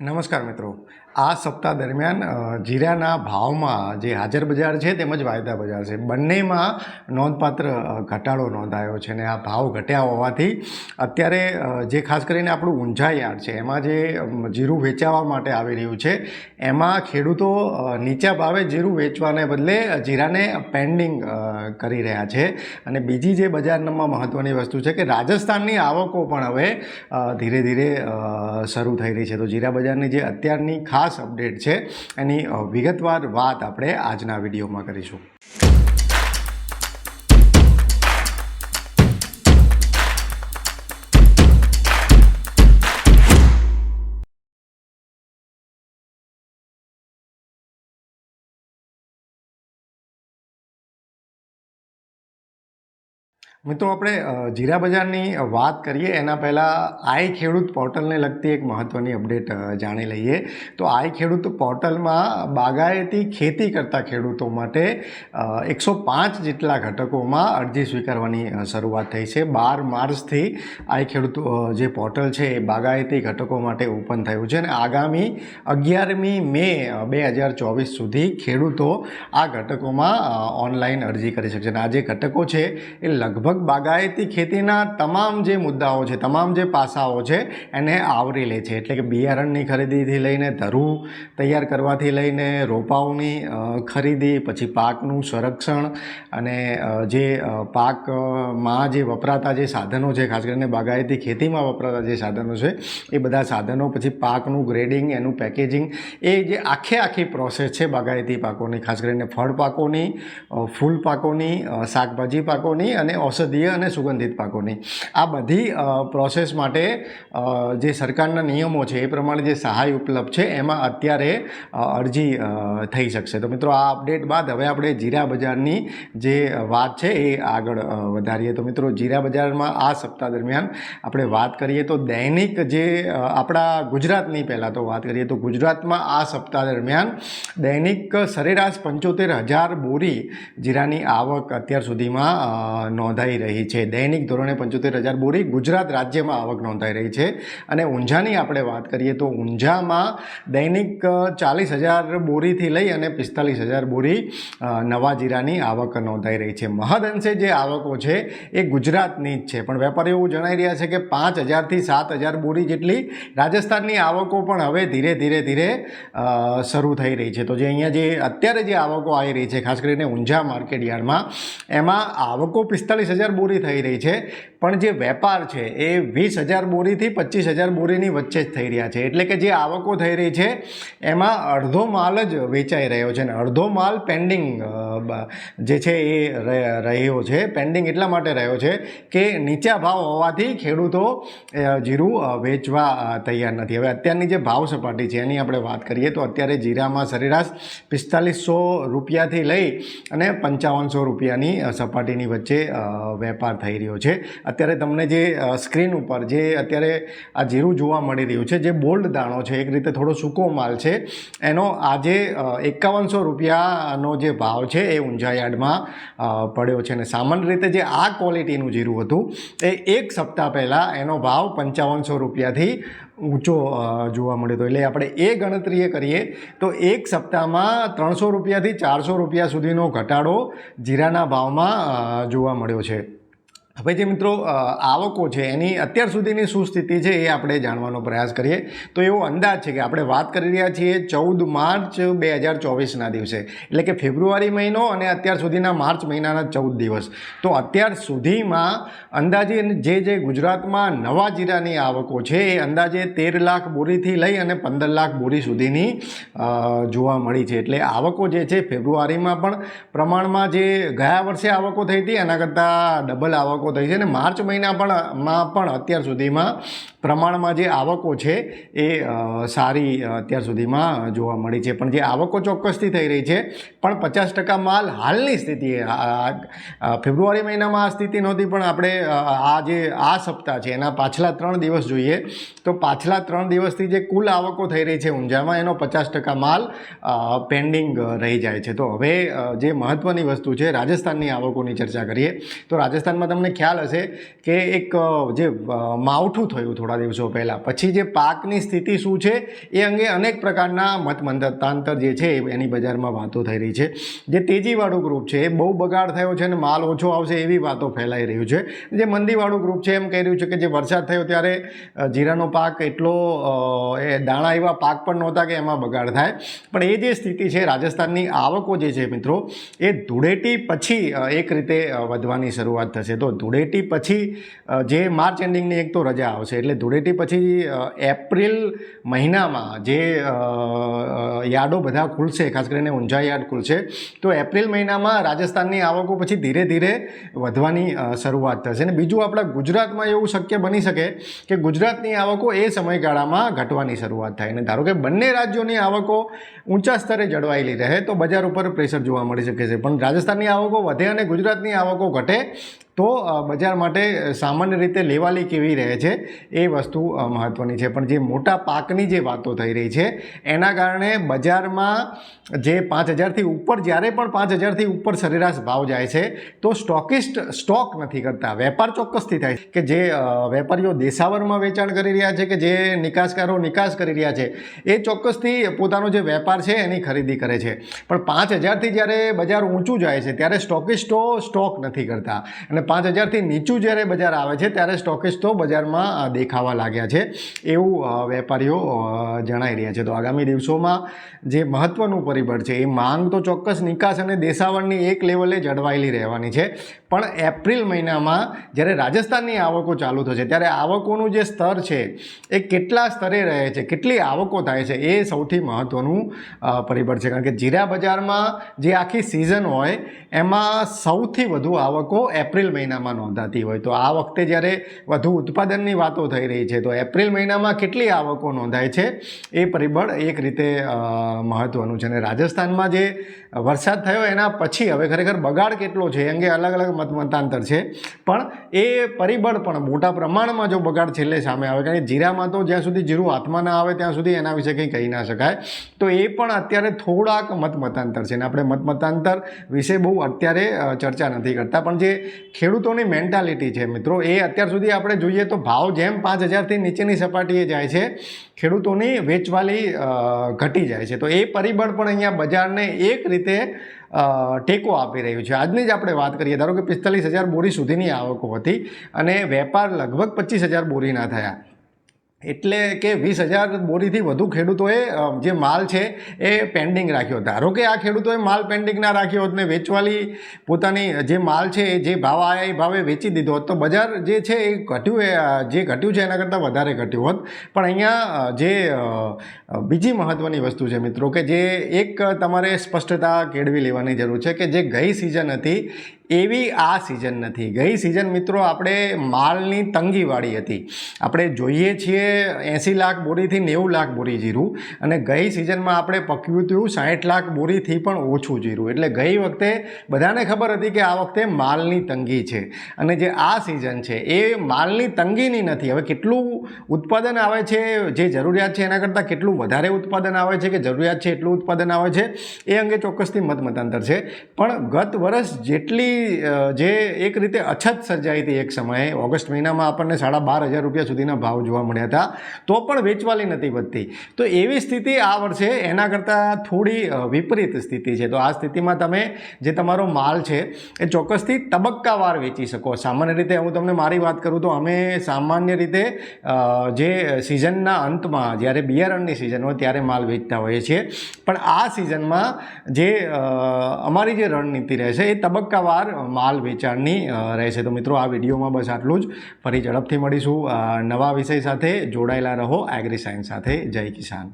નમસ્કાર મિત્રો. આ સપ્તાહ દરમિયાન જીરાના ભાવમાં જે હાજર બજાર છે તેમજ વાયદા બજાર છે, બંનેમાં નોંધપાત્ર ઘટાડો નોંધાયો છે અને આ ભાવ ઘટ્યા હોવાથી અત્યારે જે ખાસ કરીને આપણું ઊંઝા યાર્ડ છે, એમાં જે જીરું વેચાવા માટે આવી રહ્યું છે, એમાં ખેડૂતો નીચા ભાવે જીરું વેચવાને બદલે જીરાને પેન્ડિંગ કરી રહ્યા છે. અને બીજી જે બજારમાં મહત્ત્વની વસ્તુ છે કે રાજસ્થાનની આવકો પણ હવે ધીરે ધીરે શરૂ થઈ રહી છે. તો જીરા બજારની જે અત્યારની ખાસ અપડેટ છે એની વિગતવાર વાત આપણે આજના વિડીયોમાં કરીશું. મિત્રો, આપણે જીરા બજારની વાત કરીએ, એના પહેલાં આઈ ખેડૂત પોર્ટલને લગતી એક મહત્ત્વની અપડેટ જાણી લઈએ. તો આઈ ખેડૂત પોર્ટલમાં બાગાયતી ખેતી કરતા ખેડૂતો માટે એકસો પાંચ જેટલા ઘટકોમાં અરજી સ્વીકારવાની શરૂઆત થઈ છે. બાર માર્ચથી આઈ ખેડૂત જે પોર્ટલ છે, એ બાગાયતી ઘટકો માટે ઓપન થયું છે અને આગામી અગિયારમી મે બે હજાર ચોવીસ સુધી ખેડૂતો આ ઘટકોમાં ઓનલાઈન અરજી કરી શકશે. અને આ જે ઘટકો છે, એ લગભગ બાગાયતી ખેતીના તમામ જે મુદ્દાઓ છે, તમામ જે પાસાઓ છે, એને આવરી લે છે. એટલે કે બિયારણની ખરીદીથી લઈને ધરું તૈયાર કરવાથી લઈને રોપાઓની ખરીદી, પછી પાકનું સંરક્ષણ અને જે પાકમાં જે વપરાતા જે સાધનો છે, ખાસ કરીને બાગાયતી ખેતીમાં વપરાતા જે સાધનો છે, એ બધા સાધનો, પછી પાકનું ગ્રેડિંગ, એનું પેકેજિંગ, એ જે આખે આખી પ્રોસેસ છે બાગાયતી પાકોની, ખાસ કરીને ફળ પાકોની ફૂલ પાકોની શાકભાજી પાકોની અને ઔષધીય અને સુગંધિત પાકોની. આ બધી પ્રોસેસ માટે જે સરકારના નિયમો છે એ પ્રમાણે જે સહાય ઉપલબ્ધ છે એમાં અત્યારે અરજી થઈ શકશે. તો મિત્રો આ અપડેટ બાદ હવે આપણે જીરા બજારની જે વાત છે એ આગળ વધારીએ. તો મિત્રો જીરા બજારમાં આ સપ્તાહ દરમિયાન આપણે વાત કરીએ તો દૈનિક જે આપણા ગુજરાતની પહેલાં તો વાત કરીએ તો ગુજરાતમાં આ સપ્તાહ દરમિયાન દૈનિક સરેરાશ પંચોતેર હજાર બોરી જીરાની આવક અત્યાર સુધીમાં અ, નોંધાઈ રહી છે. દૈનિક ધોરણે પંચોતેર હજાર બોરી ગુજરાત રાજ્યમાં આવક નોંધાઈ રહી છે. અને ઊંઝાની આપણે વાત કરીએ તો ઊંઝામાં દૈનિક ચાલીસ હજાર બોરીથી લઈ અને પિસ્તાલીસ હજાર બોરી નવા જીરાની આવક નોંધાઈ રહી છે. મહદઅંશે જે આવકો છે એ ગુજરાતની જ છે. પણ વેપારીઓ એવું જણાઈ રહ્યા છે કે પાંચ હજારથી સાત હજાર બોરી જેટલી રાજસ્થાનની આવકો પણ હવે ધીરે ધીરે ધીરે શરૂ થઈ રહી છે. તો જે અહીંયા જે અત્યારે જે આવકો આવી રહી છે, ખાસ કરીને ઊંઝા માર્કેટ યાર્ડમાં એમાં આવકો પિસ્તાલીસ હજાર બોરી થઈ રહી છે. પણ જે વેપાર છે, એ વીસ હજાર બોરીથી પચીસ હજાર બોરીની વચ્ચે જ થઈ રહ્યા છે. એટલે કે જે આવકો થઈ રહી છે, એમાં અડધો માલ જ વેચાઈ રહ્યો છે અને અડધો માલ પેન્ડિંગ જે છે એ રહ્યો છે. પેન્ડિંગ એટલા માટે રહ્યો છે કે નીચા ભાવ હોવાથી ખેડૂતો જીરું વેચવા તૈયાર નથી. હવે અત્યારની જે ભાવ સપાટી છે, એની આપણે વાત કરીએ તો અત્યારે જીરામાં સરેરાશ પિસ્તાલીસો રૂપિયાથી લઈ અને પંચાવનસો રૂપિયાની સપાટીની વચ્ચે વેપાર થઈ રહ્યો છે. અત્યારે તમને જે સ્ક્રીન ઉપર જે અત્યારે આ જીરું જોવા મળી રહ્યું છે, જે બોલ્ડ દાણો છે, એક રીતે થોડો સૂકો માલ છે, એનો આજે એકાવનસો રૂપિયાનો જે ભાવ છે એ ઊંઝા યાર્ડમાં પડ્યો છે. અને સામાન્ય રીતે જે આ ક્વોલિટીનું જીરું હતું, એ એક સપ્તાહ પહેલાં એનો ભાવ પંચાવનસો રૂપિયાથી ઊંચો જોવા મળ્યો હતો એટલે આપણે એ ગણતરીએ કરીએ તો એક સપ્તાહમાં ત્રણસો રૂપિયાથી ચારસો રૂપિયા સુધીનો ઘટાડો જીરાના ભાવમાં જોવા મળ્યો છે. હવે જે મિત્રો આવકો છે, એની અત્યાર સુધીની શું સ્થિતિ છે એ આપણે જાણવાનો પ્રયાસ કરીએ. તો એવો અંદાજ છે કે આપણે વાત કરી રહ્યા છીએ ચૌદ માર્ચ બે હજાર ચોવીસના દિવસે. એટલે કે ફેબ્રુઆરી મહિનો અને અત્યાર સુધીના માર્ચ મહિનાના ચૌદ દિવસ. તો અત્યાર સુધીમાં અંદાજે જે જે ગુજરાતમાં નવા જીરાની આવકો છે એ અંદાજે તેર લાખ બોરીથી લઈ અને પંદર લાખ બોરી સુધીની જોવા મળી છે. એટલે આવકો જે છે ફેબ્રુઆરીમાં પણ પ્રમાણમાં જે ગયા વર્ષે આવકો થઈ હતી એના કરતાં ડબલ આવકો થઈ છે અને માર્ચ મહિના પણ, માં પણ અત્યાર સુધીમાં પ્રમાણમાં જે આવકો છે એ સારી અત્યાર સુધીમાં જોવા મળી છે. પણ જે આવકો ચોક્કસથી થઈ રહી છે, પણ પચાસ ટકા માલ હાલની સ્થિતિ ફેબ્રુઆરી મહિનામાં આ સ્થિતિ નહોતી, પણ આપણે આ જે, આ સપ્તાહ છે, એના પાછલા ત્રણ દિવસ જોઈએ, તો પાછલા ત્રણ દિવસથી જે કુલ આવકો થઈ રહી છે ઊંઝામાં, એનો પચાસ ટકા માલ પેન્ડિંગ રહી જાય છે. તો હવે જે મહત્ત્વની વસ્તુ છે, રાજસ્થાનની આવકોની ચર્ચા કરીએ, તો રાજસ્થાનમાં તમને ખ્યાલ હશે કે એક જે માવઠું થયું થોડા દિવસો પહેલાં. પછી જે પાકની સ્થિતિ શું છે, એ અંગે અનેક પ્રકારના મત મંતતાંતર જે છે એની બજારમાં વાતો થઈ રહી છે. જે તેજીવાળું ગ્રુપ છે, એ બહુ બગાડ થયો છે અને માલ ઓછો આવશે એવી વાતો ફેલાઈ રહ્યું છે. જે મંદીવાળું ગ્રુપ છે, એમ કહી રહ્યું છે કે જે વરસાદ થયો ત્યારે જીરાનો પાક એટલો એ દાણા એવા પાક પણ નહોતા કે એમાં બગાડ થાય. પણ એ જે સ્થિતિ છે, રાજસ્થાનની આવકો જે છે મિત્રો, એ ધૂળેટી પછી એક રીતે વધવાની શરૂઆત થશે. તો ધૂળેટી પછી જે માર્ચ એન્ડિંગની એક તો રજા આવશે. એટલે ધૂળેટી પછી એપ્રિલ મહિનામાં જે યાર્ડો બધા ખુલશે, ખાસ કરીને ઊંઝા યાર્ડ ખુલશે, તો એપ્રિલ મહિનામાં રાજસ્થાનની આવકો પછી ધીરે ધીરે વધવાની શરૂઆત થશે. અને બીજું આપણા ગુજરાતમાં એવું શક્ય બની શકે કે ગુજરાતની આવકો એ સમયગાળામાં ઘટવાની શરૂઆત થાય. અને ધારો કે બંને રાજ્યોની આવકો ઊંચા સ્તરે જળવાયેલી રહે, તો બજાર ઉપર પ્રેશર જોવા મળી શકે છે. પણ રાજસ્થાનની આવકો વધે અને ગુજરાતની આવકો ઘટે તો બજાર માટે સામાન્ય રીતે લેવાલી કેવી રહે છે એ વસ્તુ મહત્ત્વની છે. પણ જે મોટા પાકની જે વાતો થઈ રહી છે, એના કારણે બજારમાં જે પાંચ હજારથી ઉપર, જ્યારે પણ પાંચ હજારથી ઉપર સરેરાશ ભાવ જાય છે, તો સ્ટોકિસ્ટ, સ્ટોક નથી કરતા. વેપાર ચોક્કસથી થાય કે જે વેપારીઓ દેશાવરમાં વેચાણ કરી રહ્યા છે કે જે નિકાસકારો નિકાસ કરી રહ્યા છે, એ ચોક્કસથી પોતાનો જે વેપાર છે એની ખરીદી કરે છે. પણ પાંચ હજારથી જ્યારે બજાર ઊંચું જાય છે, ત્યારે સ્ટોકિસ્ટો સ્ટોક નથી કરતા. અને પાંચ હજારથી નીચું જ્યારે બજાર આવે છે, ત્યારે સ્ટોકિસ્ટો બજારમાં દેખાવા લાગ્યા છે. એવું વેપારીઓ જણાઈ રહ્યા છે. તો આગામી દિવસોમાં જે મહત્ત્વનું પરિબળ છે, એ માંગ તો ચોક્કસ નિકાસ અને દેશાવરની એક લેવલે જળવાયેલી રહેવાની છે. પણ એપ્રિલ મહિનામાં જ્યારે રાજસ્થાનની આવકો ચાલુ થશે, ત્યારે આવકોનું જે સ્તર છે, એ કેટલા સ્તરે રહે છે, કેટલી આવકો થાય છે, એ સૌથી મહત્ત્વનું પરિબળ છે. કારણ કે જીરા બજારમાં જે આખી સિઝન હોય, એમાં સૌથી વધુ આવકો એપ્રિલ મહિનામાં નોંધાતી હોય. તો આ વખતે જ્યારે વધુ ઉત્પાદનની વાતો થઈ રહી છે, તો એપ્રિલ મહિનામાં કેટલી આવકો નોંધાય છે, એ પરિબળ એક રીતે મહત્ત્વનું છે. અને રાજસ્થાનમાં જે વરસાદ થયો, એના પછી હવે ખરેખર બગાડ કેટલો છે, એ અંગે અલગ અલગ મત મતાંતર છે. પણ એ પરિબળ પણ મોટા પ્રમાણમાં જો બગાડ છેલ્લે સામે આવે, કારણ કે જીરામાં તો જ્યાં સુધી જીરું હાથમાં ના આવે ત્યાં સુધી એના વિશે કંઈ કહી ના શકાય. તો એ પણ અત્યારે થોડાક મત મતાંતર છે. અને આપણે મત મતાંતર વિશે બહુ અત્યારે ચર્ચા નથી કરતા. પણ જે ખેડૂતોની મેન્ટાલિટી છે મિત્રો, એ અત્યાર સુધી આપણે જોઈએ તો ભાવ જેમ પાંચ હજારથી નીચેની સપાટીએ જાય છે, ખેડૂતોની વેચવાલી ઘટી જાય છે. તો એ પરિબળ પણ અહીંયા બજારને એક રીતે ટેકો આપી રહ્યું છે. આજની જ આપણે વાત કરીએ, ધારો કે પિસ્તાલીસ હજાર બોરી સુધીની આવકો હતી અને વેપાર લગભગ પચીસ હજાર બોરીના થયા. એટલે કે વીસ હજાર બોરીથી વધુ ખેડૂતોએ જે માલ છે એ પેન્ડિંગ રાખ્યો. ધારો કે આ ખેડૂતોએ માલ પેન્ડિંગ ના રાખ્યો હોત ને વેચવાલી પોતાની જે માલ છે એ જે ભાવ આવ્યા એ ભાવે વેચી દીધો હોત, તો બજાર જે છે એ ઘટ્યું જે ઘટ્યું છે એના કરતાં વધારે ઘટ્યું હોત. પણ અહીંયા જે બીજી મહત્ત્વની વસ્તુ છે મિત્રો, કે જે એક તમારે સ્પષ્ટતા કેળવી લેવાની જરૂર છે કે જે ગઈ સિઝન હતી એવી આ સિઝન નથી. ગઈ સિઝન મિત્રો આપણે માલની તંગીવાળી હતી. આપણે જોઈએ છીએ એંસી લાખ બોરીથી નેવું લાખ બોરી જીરું અને ગઈ સિઝનમાં આપણે પક્યું હતું સાઠ લાખ બોરીથી પણ ઓછું જીરું. એટલે ગઈ વખતે બધાને ખબર હતી કે આ વખતે માલની તંગી છે. અને જે આ સિઝન છે એ માલની તંગીની નથી. હવે કેટલું ઉત્પાદન આવે છે, જે જરૂરિયાત છે એના કરતાં કેટલું વધારે ઉત્પાદન આવે છે કે જરૂરિયાત છે એટલું ઉત્પાદન આવે છે એ અંગે ચોક્કસથી મત મતાંતર છે. પણ ગત વર્ષ જેટલી જે એક રીતે અછત સર્જાઈ હતી એક સમયે, ઓગસ્ટ મહિનામાં આપણને સાડા બાર હજાર રૂપિયા સુધીના ભાવ જોવા મળ્યા હતા, તો પણ વેચવાલી નથી વધતી. તો એવી સ્થિતિ આ વર્ષે એના કરતાં થોડી વિપરીત સ્થિતિ છે. તો આ સ્થિતિમાં તમે જે તમારો માલ છે, એ ચોક્કસથી તબક્કાવાર વેચી શકો. સામાન્ય રીતે હું તમને મારી વાત કરું તો અમે સામાન્ય રીતે જે સિઝનના અંતમાં, જ્યારે બિયારણની સિઝન હોય ત્યારે માલ વેચતા હોઈએ છીએ. પણ આ સિઝનમાં જે અમારી જે રણનીતિ રહેશે એ તબક્કાવાર માલ વેચાણની રહેશે. તો મિત્રો, આ વિડીયોમાં બસ આટલું જ. ફરી ઝડપથી મળીશું. નવા વિષય સાથે જોડાયેલા રહો. એગ્રી સાયન્સ સાથે. જય કિસાન.